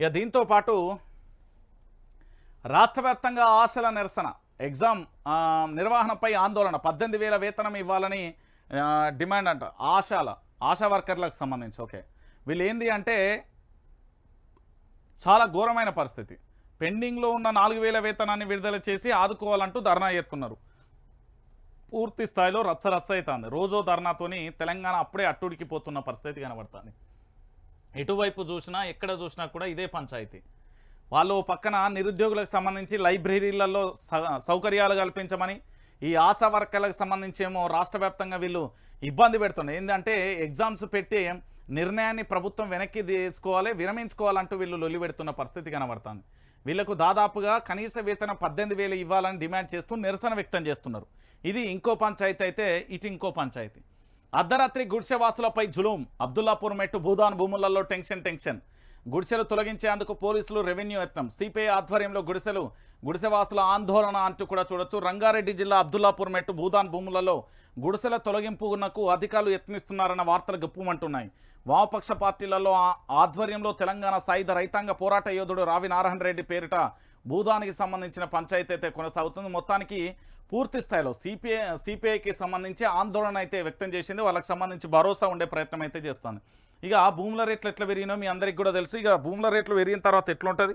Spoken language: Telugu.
ఇక దీంతో పాటు రాష్ట్ర వ్యాప్తంగా ఆశల నిరసన ఎగ్జామ్ నిర్వహణపై ఆందోళన పద్దెనిమిది వేల వేతనం ఇవ్వాలని డిమాండ్ అంట ఆశాల ఆశా వర్కర్లకు సంబంధించి. ఓకే. వీళ్ళు ఏంది అంటే చాలా ఘోరమైన పరిస్థితి. పెండింగ్లో ఉన్న నాలుగు వేల వేతనాన్ని విడుదల చేసి ఆదుకోవాలంటూ ధర్నా ఎత్తున్నారు పూర్తి స్థాయిలో రచ్చ రచ్చ అవుతుంది. రోజో ధర్నాతోని తెలంగాణ అప్పుడే అట్టుడికిపోతున్న పరిస్థితి కనబడుతుంది. ఎటువైపు చూసినా ఎక్కడ చూసినా కూడా ఇదే పంచాయతీ. వాళ్ళు పక్కన నిరుద్యోగులకు సంబంధించి లైబ్రరీలలో స- సౌకర్యాలు కల్పించమని ఈ ఆశా వర్కర్లకు సంబంధించి ఏమో రాష్ట్ర వ్యాప్తంగా వీళ్ళు ఇబ్బంది పెడుతున్నారు. ఏంటంటే ఎగ్జామ్స్ పెట్టి నిర్ణయాన్ని ప్రభుత్వం వెనక్కి తీసుకోవాలి విరమించుకోవాలంటూ వీళ్ళు లొల్లి పెడుతున్న పరిస్థితి కనబడుతుంది. వీళ్ళకు దాదాపుగా కనీస వేతనం పద్దెనిమిది వేలు ఇవ్వాలని డిమాండ్ చేస్తూ నిరసన వ్యక్తం చేస్తున్నారు. ఇది ఇంకో పంచాయతీ అయితే ఇటు ఇంకో పంచాయతీ. అర్ధరాత్రి గుడిసె వాసులపై జులుం. అబ్దుల్లాపూర్ మెట్టు భూదాన్ భూములలో టెన్షన్ టెన్షన్. గుడిసెలు తొలగించేందుకు పోలీసులు రెవెన్యూ యత్నం. సిపిఐ ఆధ్వర్యంలో గుడిసెలు గుడిసెవాసుల ఆందోళన అంటూ కూడా చూడొచ్చు. రంగారెడ్డి జిల్లా అబ్దుల్లాపూర్ మెట్టు భూదాన్ భూములలో గుడిసెల తొలగింపునకు అధికారులు యత్నిస్తున్నారన్న వార్తలు గప్పుమంటున్నాయి. వామపక్ష పార్టీలలో ఆ- ఆధ్వర్యంలో తెలంగాణ సాయుధ రైతాంగ పోరాట యోధుడు రావి నారాయణ రెడ్డి పేరిట భూదానికి సంబంధించిన పంచాయతీ అయితే కొనసాగుతుంది. మొత్తానికి పూర్తి స్థాయిలో సిపిఐ సిపిఐకి సంబంధించి ఆందోళన అయితే వ్యక్తం చేసింది. వాళ్ళకి సంబంధించి భరోసా ఉండే ప్రయత్నం అయితే చేస్తుంది. ఇక ఆ భూముల రేట్లు ఎట్లా పెరిగినా మీ అందరికి కూడా తెలుసు. ఇక భూముల రేట్లు పెరిగిన తర్వాత ఎట్లుంటుంది?